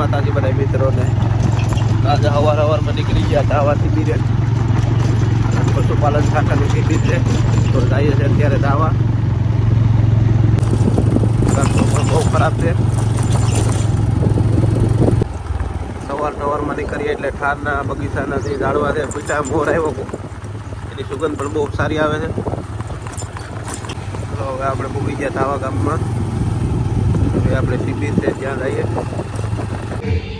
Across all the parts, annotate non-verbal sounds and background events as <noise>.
માતાજી બધા મિત્રોને. આજે હવાર હવારમાં નીકળી ગયા દાવાથી બીરે પશુપાલન શાખાની શિબિર છે. તો જઈએ છે અત્યારે દાવા રસ્તો પણ બહુ ખરાબ છે. સવાર સવારમાં નીકળીએ એટલે ઠારના બગીચાના જે ઝાડવા છે પીટા મોર આવ્યો. એની સુગંધ પણ બહુ સારી આવે છે. હવે આપણે મૂકી ગયા ધાવા ગામમાં. હવે આપણે શિબિર છે, ત્યાં જઈએ. હા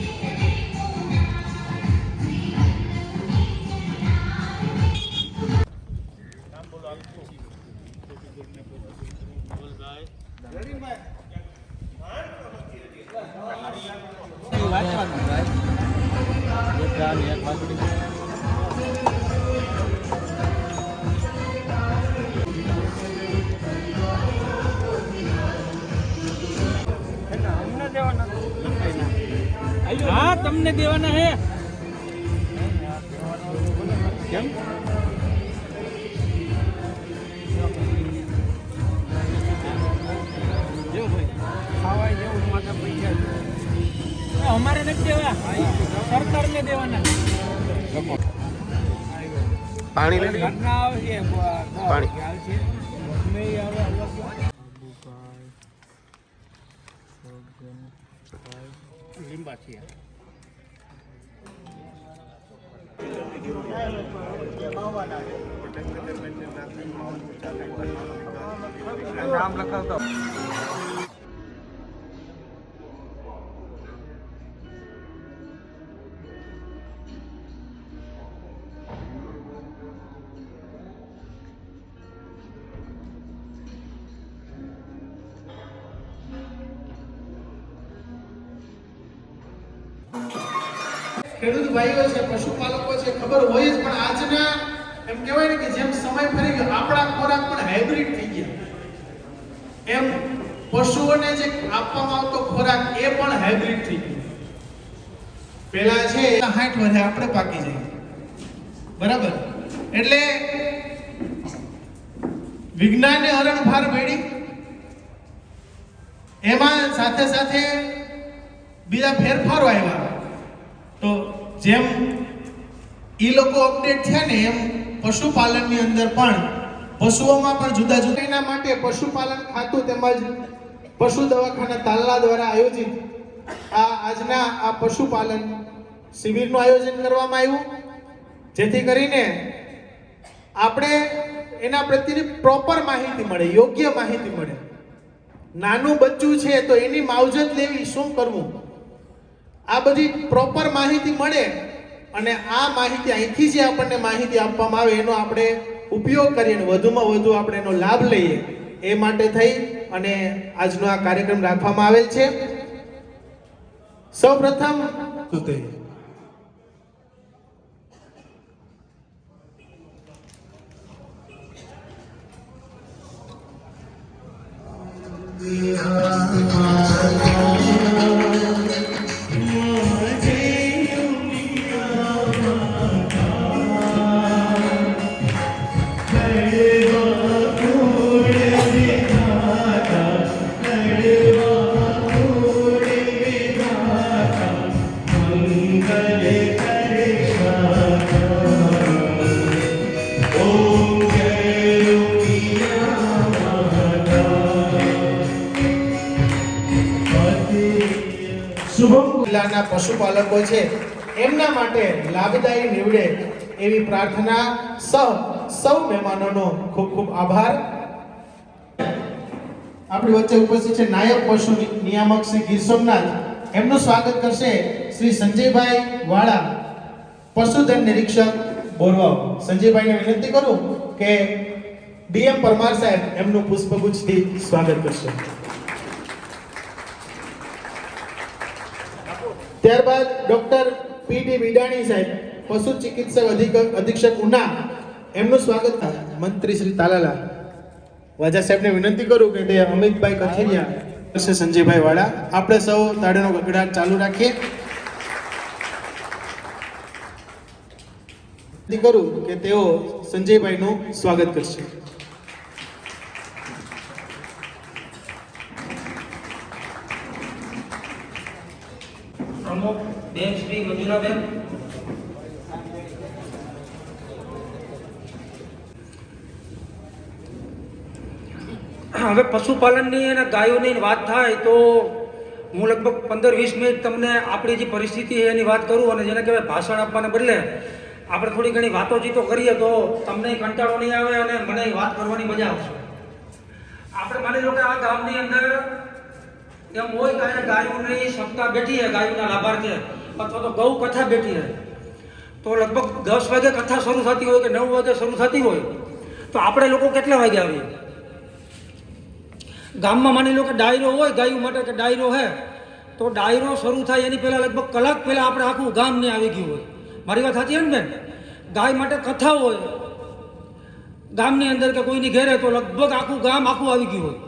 તમને દેવાના હે? કેમ? અમારે નથી દેવા. સરકારને દેવાના. પાણી લીંબા છે. નામ લખાવતો. ખબર હોય જ પણ આજના એમ કહેવાય ને કે જેમ સમય ફરી ગયો, આપણા ખોરાક પણ હાઇબ્રિડ થઈ ગયા. એમ પશુઓને જે આપવામાં આવતો ખોરાક એ પણ હાઇબ્રિડ થઈ ગયો. પેલા છે 60 વધે, આપણે પાકી જઈએ. બરાબર? એટલે વિજ્ઞાને હરણફાર મેળી એમાં સાથે સાથે બીજા ફેરફારો આવ્યા. તો જેમ ઈ લોકો અપડેટ થયા ને એમ પશુપાલનની અંદર પણ પશુઓમાં પણ જુદા જુદા એના માટે પશુપાલન ખાતું તેમજ પશુ દવાખાના તાલલા દ્વારા આયોજિત આ આજના આ પશુપાલન શિબિરનું આયોજન કરવામાં આવ્યું. જેથી કરીને આપણે એના પ્રત્યેની પ્રોપર માહિતી મળે, યોગ્ય માહિતી મળે. નાનું બચ્ચું છે તો એની માવજત લેવી, શું કરવું? આ બધી પ્રોપર માહિતી મળે અને આ માહિતી અહીંથી જે આપણને માહિતી આપવામાં આવે એનો આપણે ઉપયોગ કરીએ અને વધુમાં વધુ આપણે એનો લાભ લઈએ એ માટે થઈ અને આજનો આ કાર્યક્રમ રાખવામાં આવેલ છે. સૌપ્રથમ શુભમ પશુપાલકો છે, એમના માટે લાભદાયી નીવડે એવી પ્રાર્થના સૌ સૌ મહેમાનોનો ખૂબ ખૂબ આભાર. આપણી વચ્ચે ઉપસ્થિત છે નાયક પશુ નિયામક શ્રી ગીર સોમનાથ. એમનું સ્વાગત કરશે શ્રી સંજયભાઈ વાળા, પશુધન નિરીક્ષક બોરવાવ. સંજયભાઈને વિનંતી કરું કે ડીએમ પરમાર સાહેબ એમનું પુષ્પગુચ્છથી સ્વાગત કરશે. ત્યારબાદ ડોક્ટર પીડી વિડાણી સાહેબ, પશુ ચિકિત્સક અધિક, અધિક્ષક ઉના, એમનું સ્વાગત મંત્રી શ્રી તાલાલા, વાજા સાહેબને વિનંતી કરું કે તે અમિતભાઈ કથિરિયા સંજયભાઈ વાળા. આપણે સૌ તાળીનો ગગડાટ ચાલુ રાખીએ. કરું કે તેઓ સંજયભાઈનું સ્વાગત કરશે. પ્રમુખ બેન શ્રી મંજુલાબેન હવે પશુપાલનની અને ગાયોની વાત થાય તો હું લગભગ પંદર વીસ મિનિટ તમને આપણી જે પરિસ્થિતિ એની વાત કરું અને જેને કહેવાય ભાષણ આપવાને બદલે આપણે થોડી ઘણી વાતો ચીતો કરીએ તો તમને કંટાળો નહીં આવે અને મને વાત કરવાની મજા આવશે. આપણે માની લો કે આ ગામની અંદર એમ હોય કે અહીંયા ગાયોની સપ્તાહ બેઠી છે ગાયોના લાભાર્થે. અથવા તો ગૌ કથા બેઠી છે. તો લગભગ દસ વાગે કથા શરૂ થતી હોય કે નવ વાગે શરૂ થતી હોય, તો આપણે લોકો કેટલા વાગે આવીએ? ગામમાં માની લો કે ડાયરો હોય ગાયો માટે કે ડાયરો હે, તો ડાયરો શરૂ થાય એની પહેલાં લગભગ કલાક પહેલાં આપણે આખું ગામ ને આવી ગયું હોય. મારી વાત સાચી ને બેન? ગાય માટે કથા હોય, ગામની અંદર કે કોઈની ઘેરે તો લગભગ આખું ગામ આખું આવી ગયું હોય.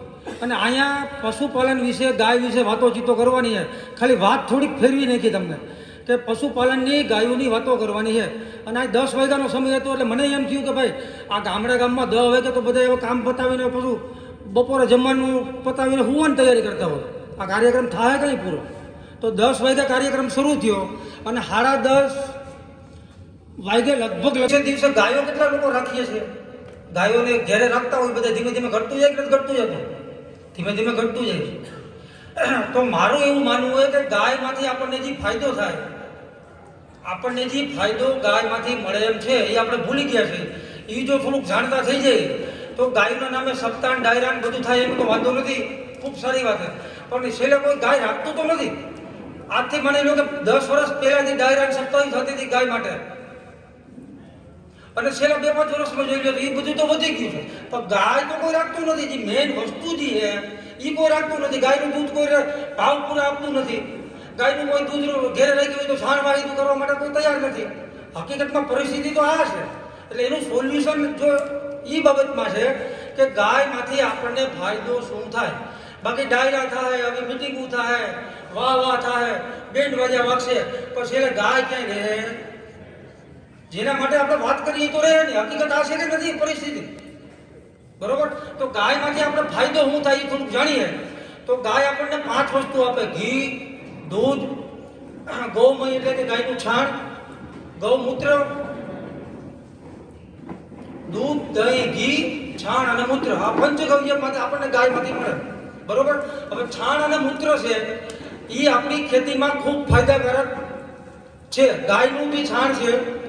અને અહીંયા પશુપાલન વિશે, ગાય વિશે વાતો ચીતો કરવાની છે. ખાલી વાત થોડીક ફેરવી નાખી તમને કે પશુપાલનની, ગાયોની વાતો કરવાની છે. અને આ દસ વાગ્યાનો સમય હતો એટલે મને એમ થયું કે ભાઈ, આ ગામડા ગામમાં દસ વાગે તો બધા એવા કામ પતાવીને પશુ બપોરે જમવાનું પતાવીને હુવાની તૈયારી કરતા હોય. આ કાર્યક્રમ થાય કંઈ પૂરો? તો દસ વાગ્યા કાર્યક્રમ શરૂ થયો અને સાડા દસ વાગે લગભગ લગે દિવસે ગાયો કેટલા લોકો રાખીએ છીએ? ગાયોને ઘેરે રાખતા હોય, બધા ધીમે ધીમે ઘટતું જાય કે ઘટતું જતું? ધીમે ધીમે ઘટતું જાય છે. તો મારું એવું માનવું હોય કે ગાયમાંથી આપણને જે ફાયદો થાય, આપણને જે ફાયદો ગાયમાંથી મળે એમ છે, એ આપણે ભૂલી ગયા છે. એ જો થોડુંક જાણતા થઈ જાય, તો ગાયના નામે સપ્તાન ડાયરાન બધું થાય એમ તો વાંધો નથી. ખૂબ સારી વાત છે. પણ છેલ્લે કોઈ ગાય રાખતું તો નથી. આજથી માની લો કે દસ વર્ષ પહેલાંથી ડાયરાન સપ્તાહ થતી હતી ગાય માટે અને છેલ્લા બે, પાંચ વર્ષમાં જોઈ લો તો એ બધું તો વધી ગયું છે. પણ ગાય તો કોઈ રાખતું નથી. જે મેઇન વસ્તુ જે છે, એ કોઈ રાખતું નથી. ગાયનું દૂધ કોઈ ભાવ પૂરા આપતું નથી. ગાયનું કોઈ દૂધ ઘેરે રાખી હોય તો છાણ વાળી કરવા માટે કોઈ તૈયાર નથી. હકીકતમાં પરિસ્થિતિ તો આ છે. એટલે એનું સોલ્યુશન જો એ બાબતમાં છે કે ગાયમાંથી આપણને ફાયદો શું થાય? બાકી ડાયરા થાય, આવી મિટિંગો થાય વાહ વાહ થાય બેન્ડ વાજા વાગશે. પણ છેલ્લે ગાય ક્યાંય રહે? જેના માટે આપણે વાત કરીએ તો રહે ને હકીકત આ છે કે નથી? પરિસ્થિતિ. બરોબર? તો ગાયમાંથી આપણે ફાયદો શું થાય એ થોડુંક જાણીએ. તો ગાય આપણને પાંચ વસ્તુ આપે. ઘી, દૂધ, ગૌમય એટલે કે ગાયનું છાણ, ગૌમૂત્ર, દૂધ, દહીં, ઘી, છાણ અને મૂત્ર. આ પંચગવ્યમાંથી આપણને ગાયમાંથી મળે. બરોબર? હવે છાણ અને મૂત્ર છે એ આપણી ખેતીમાં ખૂબ ફાયદાકારક છે. ગાયનું બી છાણ છે.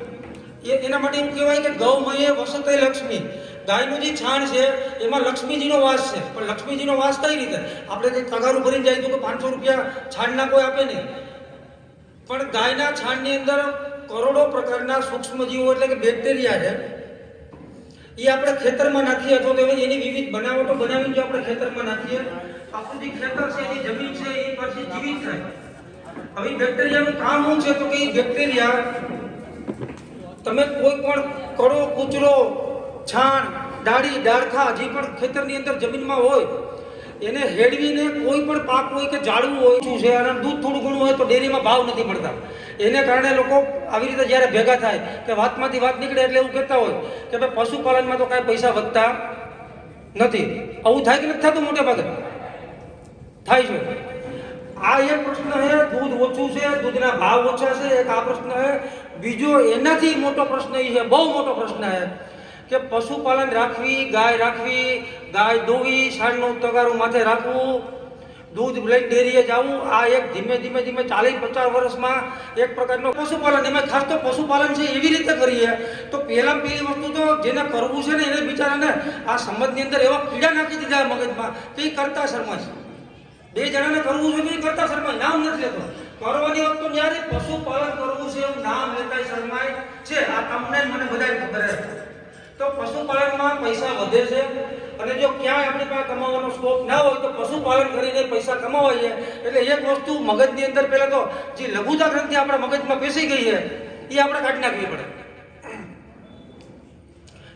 એ એના માટે એવું કહેવાય કે ગૌમયે વસતે લક્ષ્મી. ગાયનું જે છાણ છે, એમાં લક્ષ્મીજીનો વાસ છે. પણ લક્ષ્મીજીનો વાસ કઈ રીતે? આપણે કંઈક તગારું ભરીને જાય તો કે પાંચસો રૂપિયા છાણના કોઈ આપે નહીં. પણ ગાયના છાણની અંદર કરોડો પ્રકારના સૂક્ષ્મજીવો એટલે કે બેક્ટેરિયા છે, એ આપણે ખેતરમાં નાખીએ અથવા તો એની વિવિધ બનાવટો બનાવીને જો આપણે ખેતરમાં નાખીએ આપણું જે ખેતર છે, એની જમીન છે, એ પછી જીવિત થાય. હવે બેક્ટેરિયાનું કામ શું છે? તો કે એ બેક્ટેરિયા તમે કોઈ પણ કડો કૂચરો છાણ, ડાળી, ડાળખા, જે પણ ખેતરની અંદર જમીનમાં હોય, એને હેડવીને કોઈ પણ પાક હોય કે જાળવું હોય શું છે અને દૂધ થોડું ઘણું હોય તો ડેરીમાં ભાવ નથી મળતા. એને કારણે લોકો આવી રીતે જ્યારે ભેગા થાય કે વાતમાંથી વાત નીકળે એટલે એવું કહેતા હોય કે ભાઈ પશુપાલનમાં તો કાંઈ પૈસા વધતા નથી. આવું થાય કે નથી થતું મોટે ભાગે? થાય છે. આ એક પ્રશ્ન છે, દૂધ ઓછું છે, દૂધના ભાવ ઓછા છે, એક આ પ્રશ્ન છે બીજો એનાથી મોટો પ્રશ્ન એ છે, બહુ મોટો પ્રશ્ન છે, કે પશુપાલન રાખવી, ગાય રાખવી, ગાય દોવી સાંજનું તગારું માથે રાખવું, દૂધ લઈને ડેરીએ જવું, આ એક ધીમે ધીમે ધીમે ચાલીસ પચાસ વર્ષમાં એક પ્રકારનો પશુપાલન. એમાં ખાસ તો પશુપાલન છે એવી રીતે કરીએ, તો પહેલાં પહેલી વસ્તુ તો જેને કરવું છે ને એને બિચારાને આ સમજની અંદર એવા કીડા નાખી દીધા મગજમાં કે કરતા શર્મા છે. બે જણાને કરવું છે કે કરતા શર્મા નામ નથી લેતો. કરવાની વાત તો ન્યારે પશુપાલન કરવું છે એવું નામ લેતા શર્માય છે. આ તમને મને બધાય ખબર છે તો પશુપાલનમાં પૈસા વધે છે અને જો ક્યાંય આપણી પાસે કમાવાનો સ્કોપ ના હોય તો પશુપાલન કરીને પૈસા કમાવાઈએ. એટલે એક વસ્તુ મગજની અંદર પહેલાં તો જે લઘુતા ગ્રંથિ આપણા મગજમાં બેસી ગઈ છે, એ આપણે કાઢી નાખવી પડે.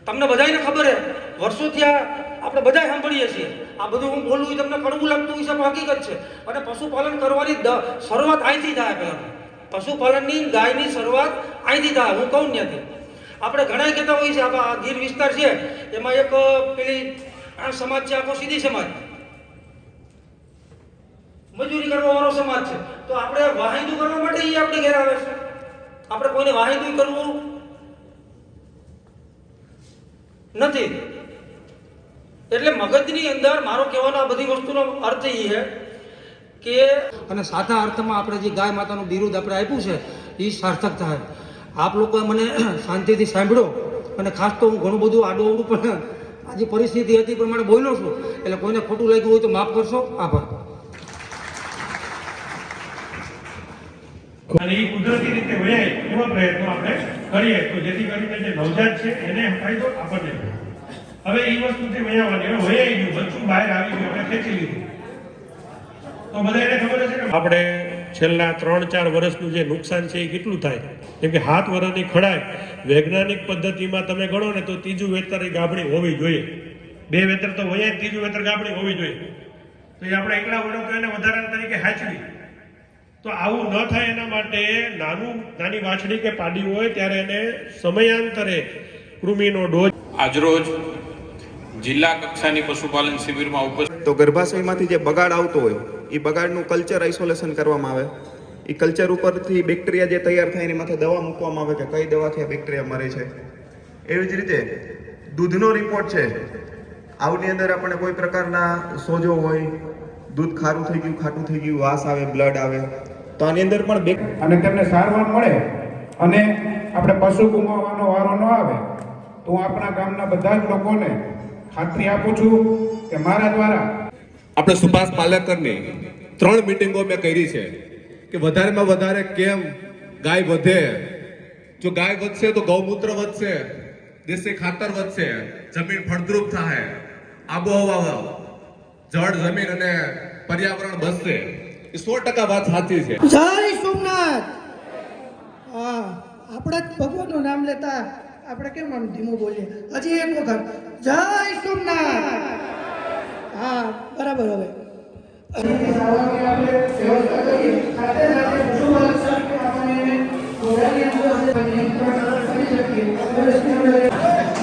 તમને બધાને ખબર છે વર્ષોથી આ આપણે બધા સાંભળીએ છીએ. આ બધું હું બોલું એ તમને કડવું લાગતું હોય છે હકીકત છે. અને પશુપાલન કરવાની શરૂઆત અહીંથી થાય પહેલાં. પશુપાલનની ગાયની શરૂઆત અહીંથી થાય, હું કહું ત્યાંથી આપણે ઘણા કહેતા હોઈએ છીએ આ ગીર વિસ્તાર છે, એમાં એક પેલી, આ સમાજ છે, આખો સીધી સમાજ. મજૂરી કરવા વાળો સમાજ છે. તો આપણે વાહિંદુ કરવા માટે એ આપણે ઘેર આવે છે. આપણે કોઈને વાહિંદુ કરવું નથી. એટલે મગજની અંદર મારો કહેવાનો આ બધી વસ્તુનો અર્થ એ છે કે અને સાચા અર્થમાં આપણે જે ગાય માતાનું બિરુદ આપણે આપ્યું છે એ સાર્થક થાય. આપ લોકોએ મને <clears throat> શાંતિથી સાંભળો. અને ખાસ તો હું ઘણું બધું આડું પણ આજે પરિસ્થિતિ હતી પણ પ્રમાણે બોલ્યો છું. એટલે કોઈને ખોટું લાગ્યું હોય તો માફ કરશો. આભાર. અને એ કુદરતી રીતે વળાય એવા પ્રયત્નો આપણે કરીએ તો જેથી કરીને જે નવજાત છે એને ફાયદો આપણને થાય. હવે એ વસ્તુથી વળાવવાની હવે વળાઈ ગયું વચ્ચું બહાર આવી ગયું આપણે ખેંચી લીધું. તો બધા એને ખબર હશે કે આપણે છેલ્લા ત્રણ ચાર વર્ષનું જે નુકસાન છે એ કેટલું થાય? કેમ કે હાથ વરાની ખડાય વૈજ્ઞાનિક પદ્ધતિમાં તમે ગણો ને તો ત્રીજું વેતર એ ગાબડી હોવી જોઈએ. બે વેતર તો હોય ત્રીજું વેતર ગાબડી હોવી જોઈએ. તો એ આપણે એકલા વડો તો એને વધારાના તરીકે હાચવી. તો આવું ન થાય એના માટે નાનું નાની વાછડી કે પાડી હોય ત્યારે એને સમયાંતરે કૃમિનો ડોઝ આજરોજ જિલ્લા કક્ષાની પશુપાલન શિબિરમાં ઉપસ્થિત તો ગર્ભાશયમાંથી જે બગાડ આવતો હોય એ બગાડનું કલ્ચર આઇસોલેશન કરવામાં આવે. એ કલ્ચર ઉપરથી બેક્ટેરિયા જે તૈયાર થાય એની માથે દવા મૂકવામાં આવે કે કઈ દવાથી આ બેક્ટેરિયા મરે છે. એવી જ રીતે દૂધનો રિપોર્ટ છે. આવની અંદર આપણે કોઈ પ્રકારના સોજો હોય દૂધ ખારું થઈ ગયું ખાટું થઈ ગયું વાસ આવે બ્લડ આવે તો આની અંદર પણ બેક અને તેમને સારવાર મળે અને આપણે પશુ ગુમાવવાનો વારો ન આવે તો હું આપણા ગામના બધા જ લોકોને ખાતરી આપું છું કે મારા દ્વારા આપણે સુભાષ પાલેકરની ત્રણ મિટિંગો મેં કરી છે કે વધારેમાં વધારે કેમ ગાય વધે. જો ગાય વધશે તો ગૌમૂત્ર વધશે દેશી ખાતર વધશે જમીન ફળદ્રુપ થાય આબોહવા જળ જમીન અને પર્યાવરણ બચશે. એ સો ટકા વાત સાચી છે. જય સોમનાથ! આપણે જ ભગવાનનું નામ લેતા આપણે કેમ આમ ધીમું બોલીએ? હજી એક વખત. જય સોમનાથ. હા બરાબર હવે. ભોજનમાં